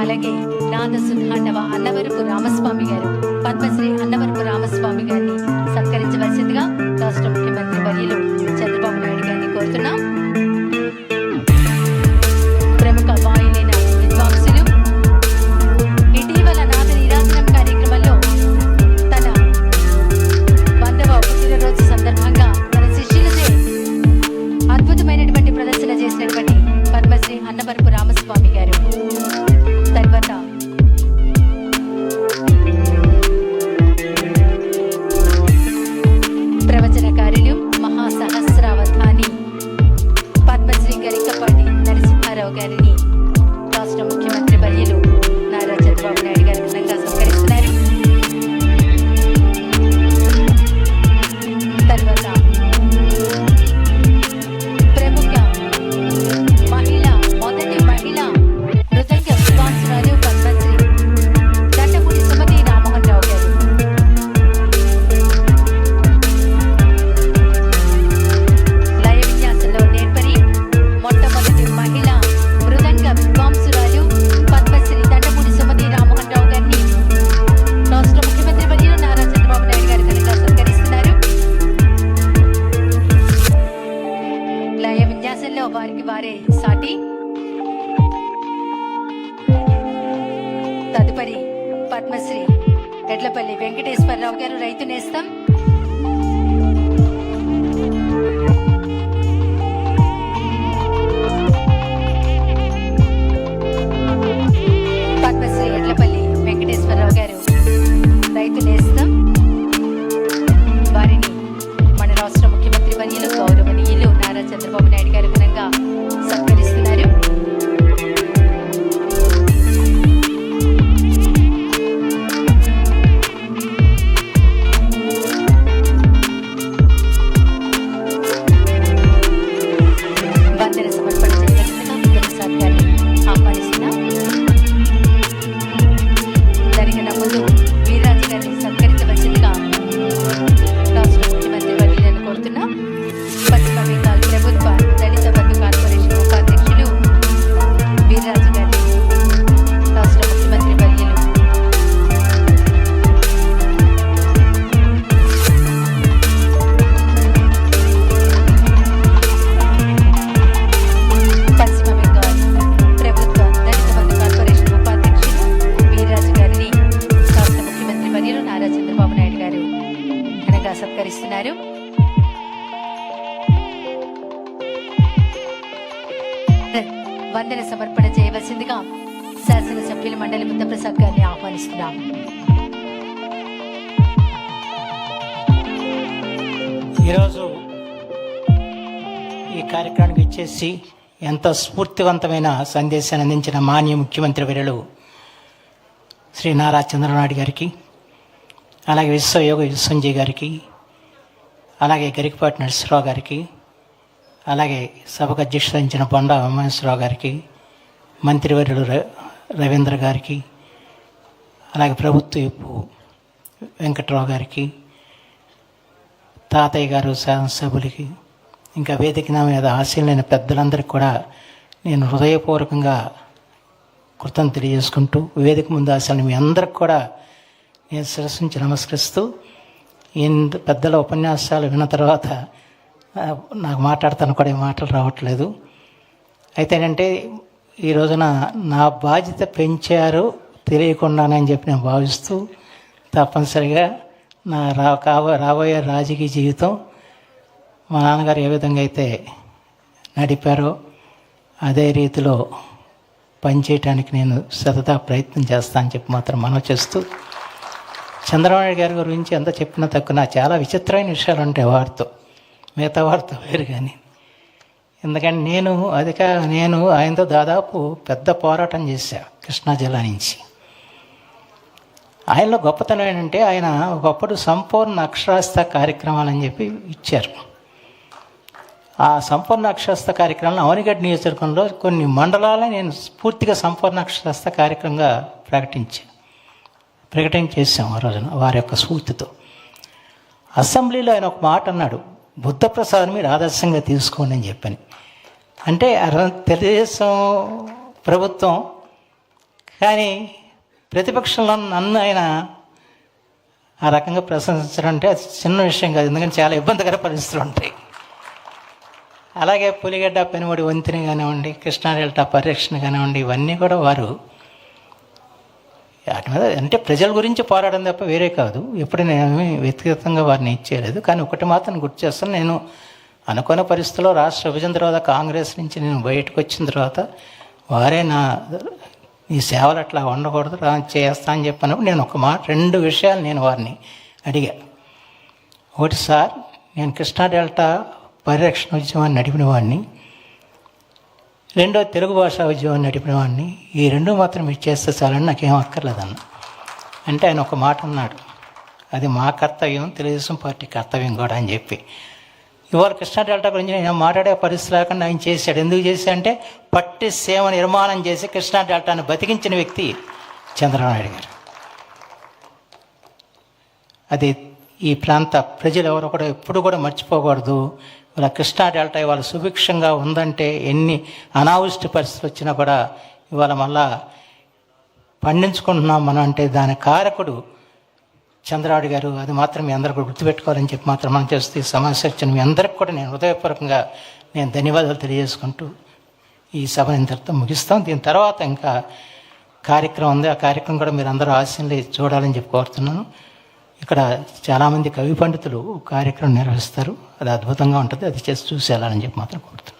అలాగే నాద సుధాండవ అన్నవరపు రామస్వామి గారు పద్మశ్రీ అన్నవరపు రామస్వామి గారిని రావు గారు రైతు నేస్తం. పద్మశ్రీ ఎడ్లపల్లి వెంకటేశ్వరరావు గారు రైతు నేస్తం. వందన సమర్పణ చేయవలసిందిగా శాసనసభ్యుల మండలి బుద్ధప్రసాద్ గారిని ఆహ్వానిస్తున్నాం. ఈరోజు ఈ కార్యక్రమానికి ఇచ్చేసి ఎంతో స్ఫూర్తివంతమైన సందేశాన్ని అందించిన మాన్య ముఖ్యమంత్రి వర్యులు శ్రీ నారా చంద్రనాయుడు గారికి అలాగే విశ్వయోగ విశ్వంజయ్ గారికి అలాగే గరికపాటి నరసింహరావు గారికి అలాగే సభకు అధ్యక్షత వహించిన బొండా ఉమేశ్వరరావు గారికి మంత్రివర్యులు ర రవీంద్ర గారికి అలాగే ప్రభుత్వ విప్పు వెంకట్రావు గారికి తాతయ్య గారు శాసనసభ్యులకి ఇంకా వేదిక నా మీద ఆశీలైన పెద్దలందరికీ కూడా నేను హృదయపూర్వకంగా కృతం తెలియజేసుకుంటూ వేదిక ముందు ఆశలు మీ అందరికి కూడా నేను శిరస్సు నమస్కరిస్తూ ఇంత పెద్దల ఉపన్యాసాలు విన్న తర్వాత నాకు మాట్లాడతాను కూడా ఏ మాటలు రావట్లేదు. అయితే ఏంటంటే ఈ రోజున నా బాధ్యత పెంచారు తెలియకుండానని చెప్పి నేను భావిస్తూ తప్పనిసరిగా నా రా కాబో రాబోయే రాజకీయ జీవితం మా నాన్నగారు ఏ విధంగా అయితే నడిపారో అదే రీతిలో పనిచేయటానికి నేను సతదా ప్రయత్నం చేస్తానని చెప్పి మాత్రం మనం చేస్తూ చంద్రబాబు నాయుడు గారి గురించి ఎంత చెప్పినా తక్కువ నాకు చాలా విచిత్రమైన విషయాలు ఉంటాయి వారితో. మిగతా వారితో వేరు కానీ. ఎందుకంటే నేను అధిక నేను ఆయనతో దాదాపు పెద్ద పోరాటం చేశా కృష్ణా జిల్లా నుంచి. ఆయనలో గొప్పతనం ఏంటంటే ఆయన ఒకప్పుడు సంపూర్ణ అక్షరాస్యత కార్యక్రమాలని చెప్పి ఇచ్చారు. ఆ సంపూర్ణ అక్షరాస్త కార్యక్రమంలో అవనిగడ్డ నియోజకవర్గంలో కొన్ని మండలాలను నేను పూర్తిగా సంపూర్ణ అక్షరాస్త కార్యక్రమంగా ప్రకటించాను ప్రకటన చేశాం ఆ రోజున వారి యొక్క స్ఫూర్తితో. అసెంబ్లీలో ఆయన ఒక మాట అన్నాడు. బుద్ధప్రసాద్ మీరు ఆదర్శంగా తీసుకోండి అని చెప్పని. అంటే తెలుగుదేశం ప్రభుత్వం కానీ ప్రతిపక్షంలో నన్ను ఆయన ఆ రకంగా ప్రశంసించడం అంటే అది చిన్న విషయం కాదు ఎందుకంటే చాలా ఇబ్బందికర పరిస్థితులు ఉంటాయి. అలాగే పులిగడ్డ పెనుమడి వంతెన కానివ్వండి కృష్ణా డెల్టా పరిరక్షణ కానివ్వండి ఇవన్నీ కూడా వారు వాటి మీద అంటే ప్రజల గురించి పోరాడడం తప్ప వేరే కాదు. ఎప్పుడు నేను వ్యక్తిగతంగా వారిని ఇచ్చేయలేదు కానీ ఒకటి మాత్రం గుర్తు చేస్తాను. నేను అనుకున్న పరిస్థితుల్లో రాష్ట్ర విభజన తర్వాత కాంగ్రెస్ నుంచి నేను బయటకు వచ్చిన తర్వాత వారే నా ఈ సేవలు అట్లా ఉండకూడదు రా చేస్తా అని చెప్పినప్పుడు నేను ఒక మాట రెండు విషయాలు నేను వారిని అడిగా. ఒకటి సార్ నేను కృష్ణా డెల్టా పరిరక్షణ ఉద్యమాన్ని నడిపిన వాడిని. రెండో తెలుగు భాషా ఉద్యోగం నడిపిన వాడిని ఈ రెండు మాత్రం మీరు చేస్తే చాలని నాకేం అక్కర్లేదన్న. అంటే ఆయన ఒక మాట అన్నాడు అది మా కర్తవ్యం తెలుగుదేశం పార్టీ కర్తవ్యం కూడా అని చెప్పి. ఇవాళ కృష్ణా డెల్టా గురించి నేను మాట్లాడే పరిస్థితి లేకుండా ఆయన చేశాడు. ఎందుకు చేశా అంటే పట్టి సేవ నిర్మాణం చేసి కృష్ణా డెల్టాను బతికించిన వ్యక్తి చంద్రబాబు నాయుడు గారు. అది ఈ ప్రాంత ప్రజలు ఎవరు కూడా ఎప్పుడు కూడా మర్చిపోకూడదు. ఇలా కృష్ణా డెల్టా ఇవాళ సుభిక్షంగా ఉందంటే ఎన్ని అనావృష్టి పరిస్థితులు వచ్చినా కూడా ఇవాళ మళ్ళా పండించుకుంటున్నాం మనం అంటే దాని కారకుడు చంద్రబాబు గారు. అది మాత్రం మీ అందరూ కూడా గుర్తుపెట్టుకోవాలని చెప్పి మాత్రం మనం చేస్తే ఈ సమస్య వచ్చిన మీ అందరికి కూడా నేను హృదయపూర్వకంగా నేను ధన్యవాదాలు తెలియజేసుకుంటూ ఈ సభను ఇంతటితో ముగిస్తాం. దీని తర్వాత ఇంకా కార్యక్రమం ఉంది. ఆ కార్యక్రమం కూడా మీరు అందరూ ఆశలు చూడాలని చెప్పి కోరుతున్నాను. ఇక్కడ చాలామంది కవి పండితులు కార్యక్రమం నిర్వహిస్తారు. అది అద్భుతంగా ఉంటుంది. అది చేసి చూసి వెళ్ళాలని చెప్పి మాత్రం కోరుతున్నాను.